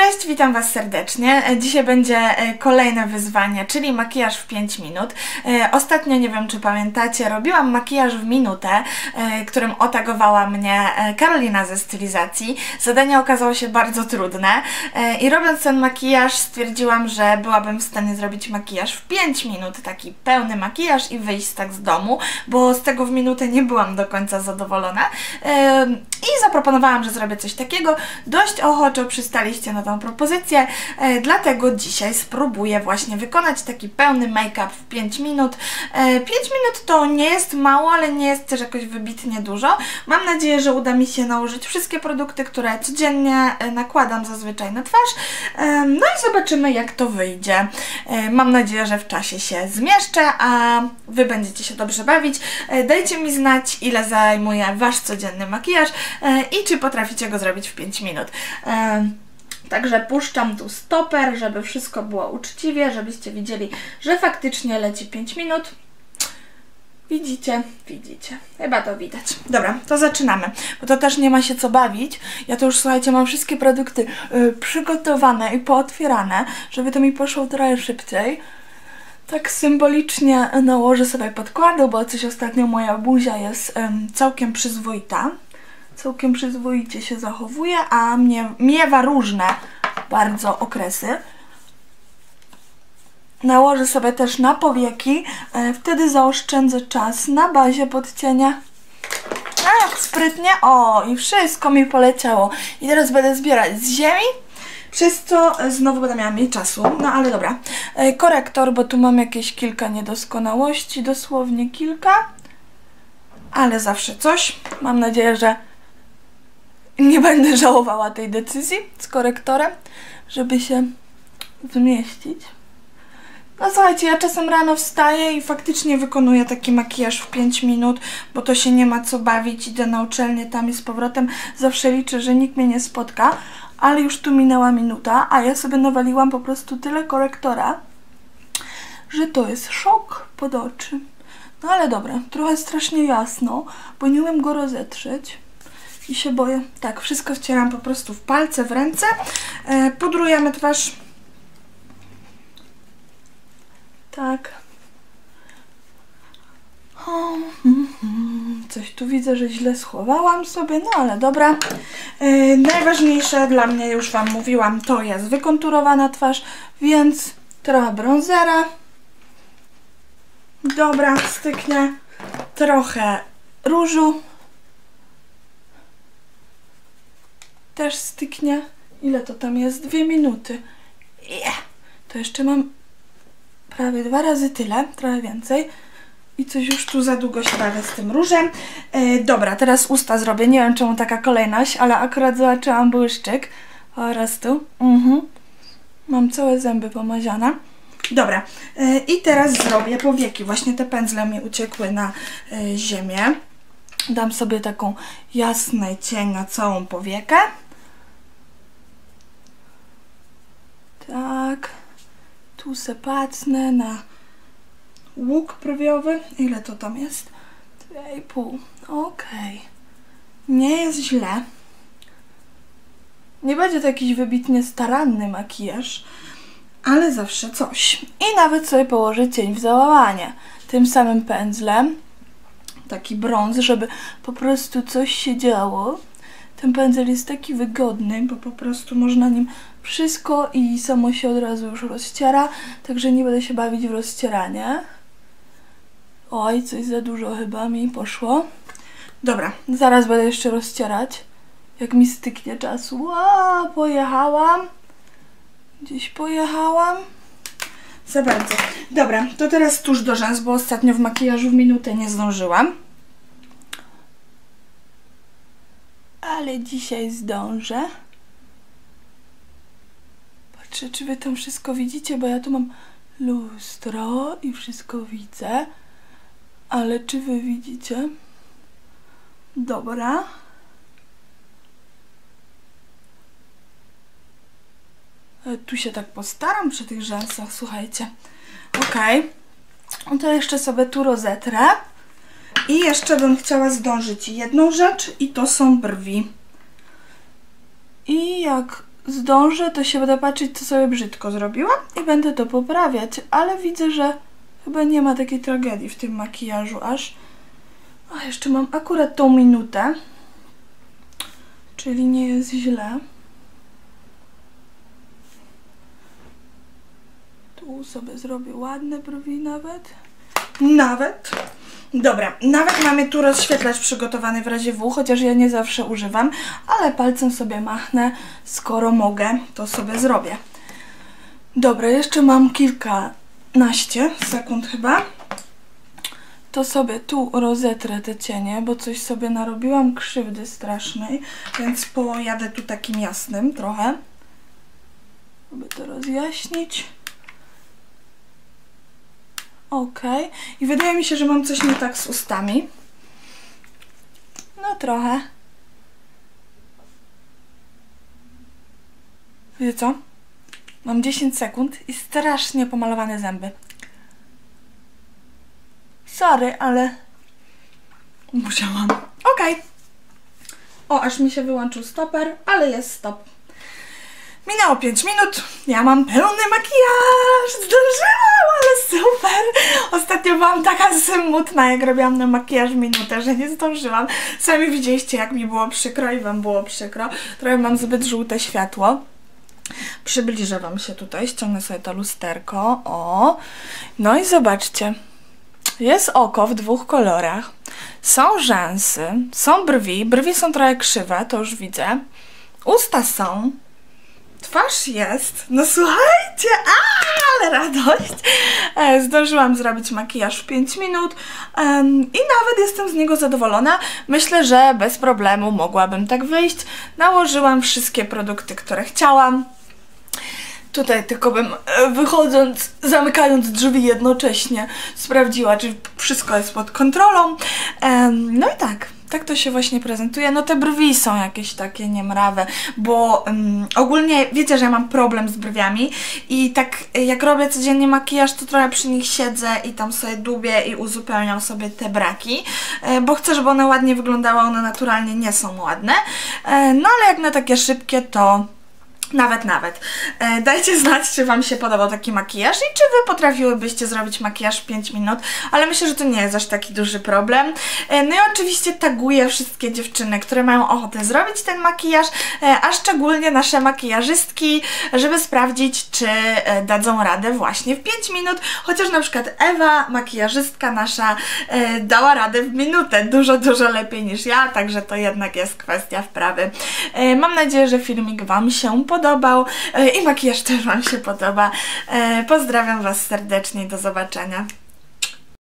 Cześć, witam Was serdecznie. E, Dzisiaj będzie e, kolejne wyzwanie, czyli makijaż w 5 minut. E, Ostatnio, nie wiem czy pamiętacie, robiłam makijaż w minutę, którym otagowała mnie Karolina ze stylizacji. Zadanie okazało się bardzo trudne i robiąc ten makijaż stwierdziłam, że byłabym w stanie zrobić makijaż w 5 minut, taki pełny makijaż i wyjść tak z domu, bo z tego w minutę nie byłam do końca zadowolona. I zaproponowałam, że zrobię coś takiego. Dość ochoczo przystaliście na tą propozycję, e, dlatego dzisiaj spróbuję właśnie wykonać taki pełny make-up w 5 minut. E, 5 minut to nie jest mało, ale nie jest też jakoś wybitnie dużo. Mam nadzieję, że uda mi się nałożyć wszystkie produkty, które codziennie e, nakładam zazwyczaj na twarz. E, no i zobaczymy, jak to wyjdzie. E, mam nadzieję, że w czasie się zmieszczę, a Wy będziecie się dobrze bawić. E, dajcie mi znać, ile zajmuje Wasz codzienny makijaż e, i czy potraficie go zrobić w 5 minut. Także puszczam tu stoper, żeby wszystko było uczciwie, żebyście widzieli, że faktycznie leci 5 minut. Widzicie? Widzicie. Chyba to widać. Dobra, to zaczynamy, bo to też nie ma się co bawić. Ja to już, słuchajcie, mam wszystkie produkty y, przygotowane i pootwierane, żeby to mi poszło trochę szybciej. Tak symbolicznie nałożę sobie podkładu, bo coś ostatnio moja buzia jest ym, całkiem przyzwoita. Całkiem przyzwoicie się zachowuje, a mnie, miewa różne bardzo okresy. Nałożę sobie też na powieki, e, wtedy zaoszczędzę czas na bazie podcienia. A, jak sprytnie. O, i wszystko mi poleciało. I teraz będę zbierać z ziemi, przez co e, znowu będę miała mniej czasu. No ale dobra. E, Korektor, bo tu mam jakieś kilka niedoskonałości, dosłownie kilka. Ale zawsze coś. Mam nadzieję, że nie będę żałowała tej decyzji z korektorem, żeby się zmieścić. No słuchajcie, ja czasem rano wstaję i faktycznie wykonuję taki makijaż w 5 minut, bo to się nie ma co bawić, idę na uczelnię tam i z powrotem. Zawsze liczę, że nikt mnie nie spotka, ale już tu minęła minuta, a ja sobie nawaliłam po prostu tyle korektora, że to jest szok pod oczy. No ale dobra, trochę strasznie jasno, bo nie umiem go rozetrzeć i się boję. Tak, wszystko wcieram po prostu w palce, w ręce. E, pudrujemy twarz. Tak. O, mm, Coś tu widzę, że źle schowałam sobie, no ale dobra. E, najważniejsze dla mnie, już Wam mówiłam, to jest wykonturowana twarz, więc trochę bronzera. Dobra, styknie. Trochę różu. Też styknie. Ile to tam jest? Dwie minuty. Yeah. To jeszcze mam prawie dwa razy tyle, trochę więcej. I coś już tu za długo się bawię z tym różem. E, dobra, teraz usta zrobię. Nie wiem czemu taka kolejność, ale akurat zobaczyłam błyszczyk. Oraz tu. Mhm. Mam całe zęby pomaziane. Dobra, e, i teraz zrobię powieki. Właśnie te pędzle mi uciekły na e, ziemię. Dam sobie taką jasny cień na całą powiekę. Tak. Tu se pacnę na łuk brwiowy. Ile to tam jest? 2,5. Okej. Nie jest źle. Nie będzie to jakiś wybitnie staranny makijaż, ale zawsze coś. I nawet sobie położę cień w załamanie. Tym samym pędzlem. Taki brąz, żeby po prostu coś się działo. Ten pędzel jest taki wygodny, bo po prostu można nim wszystko i samo się od razu już rozciera, także nie będę się bawić w rozcieranie. Oj, coś za dużo chyba mi poszło. Dobra, zaraz będę jeszcze rozcierać, jak mi styknie czasu. Ła, pojechałam. Gdzieś pojechałam. Za bardzo. Dobra, to teraz tuż do rzęs, bo ostatnio w makijażu w minutę nie zdążyłam. Ale dzisiaj zdążę. Patrzę, czy wy tam wszystko widzicie, bo ja tu mam lustro i wszystko widzę. Ale czy wy widzicie? Dobra. E, Tu się tak postaram przy tych rzęsach, słuchajcie. Okej. No to jeszcze sobie tu rozetrę. I jeszcze bym chciała zdążyć jedną rzecz i to są brwi. I jak zdążę, to się będę patrzeć, co sobie brzydko zrobiłam i będę to poprawiać, ale widzę, że chyba nie ma takiej tragedii w tym makijażu aż. A jeszcze mam akurat tą minutę, czyli nie jest źle. Tu sobie zrobię ładne brwi nawet. Nawet. Dobra, nawet mamy tu rozświetlacz przygotowany w razie W, chociaż ja nie zawsze używam, ale palcem sobie machnę, skoro mogę, to sobie zrobię. Dobra, jeszcze mam kilkanaście sekund chyba. To sobie tu rozetrę te cienie, bo coś sobie narobiłam krzywdy strasznej, więc pojadę tu takim jasnym trochę, żeby to rozjaśnić. Ok. I wydaje mi się, że mam coś nie tak z ustami. No trochę. Wiecie co? Mam 10 sekund i strasznie pomalowane zęby. Sorry, ale musiałam. Ok. O, aż mi się wyłączył stoper, ale jest stop. Minęło 5 minut, ja mam pełny makijaż, zdążyłam, ale super! Ostatnio byłam taka smutna, jak robiłam na makijaż minutę, że nie zdążyłam. Sami widzieliście, jak mi było przykro i wam było przykro. Trochę mam zbyt żółte światło. Przybliżę wam się tutaj, ściągnę sobie to lusterko, o. No i zobaczcie, jest oko w dwóch kolorach, są rzęsy, są brwi, brwi są trochę krzywe, to już widzę, usta są, Twarz jest. No słuchajcie, a, ale radość. E, zdążyłam zrobić makijaż w 5 minut um, i nawet jestem z niego zadowolona. Myślę, że bez problemu mogłabym tak wyjść. Nałożyłam wszystkie produkty, które chciałam. Tutaj tylko bym e, wychodząc, zamykając drzwi jednocześnie sprawdziła, czy wszystko jest pod kontrolą. Um, no i tak tak to się właśnie prezentuje. No te brwi są jakieś takie niemrawe, bo um, ogólnie wiecie, że ja mam problem z brwiami i tak jak robię codziennie makijaż, to trochę przy nich siedzę i tam sobie dubię i uzupełniam sobie te braki, e, bo chcę, żeby one ładnie wyglądały, one naturalnie nie są ładne. E, no ale jak na takie szybkie, to nawet, nawet. E, dajcie znać, czy Wam się podobał taki makijaż i czy Wy potrafiłybyście zrobić makijaż w 5 minut, ale myślę, że to nie jest aż taki duży problem. E, no i oczywiście taguję wszystkie dziewczyny, które mają ochotę zrobić ten makijaż, e, a szczególnie nasze makijażystki, żeby sprawdzić, czy dadzą radę właśnie w 5 minut, chociaż na przykład Ewa, makijażystka nasza, dała radę w minutę, dużo, dużo lepiej niż ja, także to jednak jest kwestia wprawy. Mam nadzieję, że filmik Wam się podobał podobał e, i makijaż też Wam się podoba. E, pozdrawiam Was serdecznie do zobaczenia.